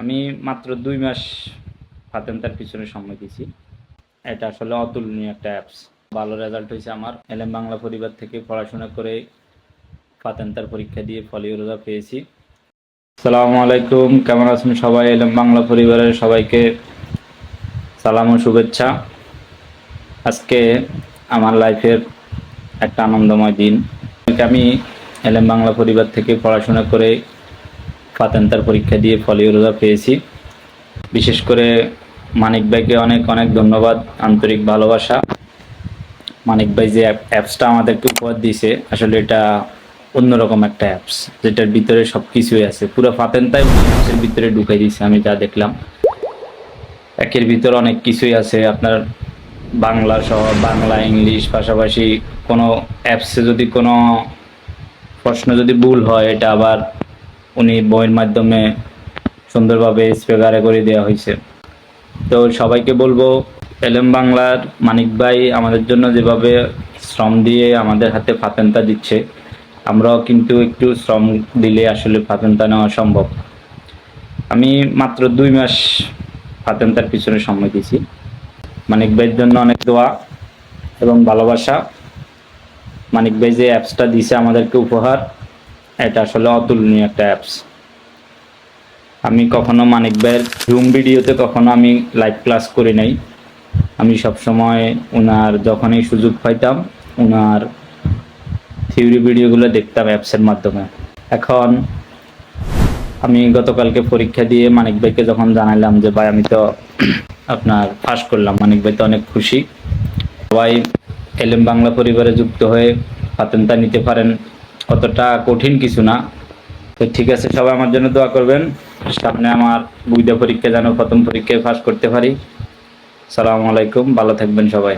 আমি মাত্র দুই মাস ফাতেন্তার পিছনে সময় দিয়েছি। এটা আসলে অতুলনীয় একটা অ্যাপস ভালো রেজাল্ট হয়েছে আমার। এলএম বাংলা পরিবার থেকে পড়াশোনা করে ফাতেন্তার পরীক্ষা দিয়ে ফলিওরোজা পেয়েছি। আসসালামু আলাইকুম। কেমন আছেন সবাই? এলএম বাংলা পরিবারের সবাইকে সালাম ও শুভেচ্ছা। আজকে আমার লাইফের একটা আনন্দময় দিন। আমি এলএম বাংলা পরিবার থেকে পড়াশোনা করে ফাতেন্তার পরীক্ষা দিয়ে ফলিওরোজা পেয়েছি। বিশেষ করে মানিক ভাইকে অনেক অনেক ধন্যবাদ, আন্তরিক ভালোবাসা। মানিক ভাই যে অ্যাপ- অ্যাপসটা আমাদেরকে উপহার দিয়েছে, আসলে এটা অন্যরকম একটা অ্যাপস যেটার ভিতরে সব কিছুই আছে। পুরো ফাতেন্তাই অ্যাপসের ভিতরে ঢুকাই দিয়েছে, আমি যা দেখলাম। একের ভিতরে অনেক কিছুই আছে, আপনার বাংলা সহ, বাংলা, ইংলিশ পাশাপাশি কোনো অ্যাপসে যদি কোনো প্রশ্ন যদি ভুল হয়, এটা আবার উনি বইয়ের মাধ্যমে সুন্দরভাবে স্পেকারে করে দেওয়া হয়েছে। তো সবাইকে বলব, এলএম বাংলার মানিক ভাই আমাদের জন্য যেভাবে শ্রম দিয়ে আমাদের হাতে ফাতেন্তা দিচ্ছে, আমরাও কিন্তু একটু শ্রম দিলে আসলে ফাতেন্তা নেওয়া সম্ভব। আমি মাত্র দুই মাস ফাতেন্তার পিছনে সময় দিয়েছি। মানিক ভাইয়ের জন্য অনেক দোয়া এবং ভালোবাসা। মানিক ভাই যে অ্যাপসটা দিছে আমাদেরকে উপহার এটা আসলে অতুলনীয় একটা অ্যাপস আমি কখনো মানিক ভাইয়ের জুম ভিডিওতে কখনো আমি লাইভ ক্লাস করি নাই। আমি সবসময় ওনার যখনই সুযোগ পাইতাম ওনার থিওরি ভিডিওগুলো দেখতাম অ্যাপসের মাধ্যমে। এখন আমি গতকালকে পরীক্ষা দিয়ে মানিক ভাইকে যখন জানাইলাম যে, ভাই, আমি তো আপনার পাস করলাম। মানিক ভাই তো অনেক খুশি। সবাই এলএম বাংলা পরিবারে যুক্ত হয়ে পাতেন্তা নিতে পারেন। অতটা কঠিন কিছু না। তো ঠিক আছে, সবাই আমার জন্য দোয়া করবেন। সামনে আমার বুইদা পরীক্ষা যেন প্রথম পরীক্ষায় ফাঁস করতে পারি। সালামু আলাইকুম, ভালো থাকবেন সবাই।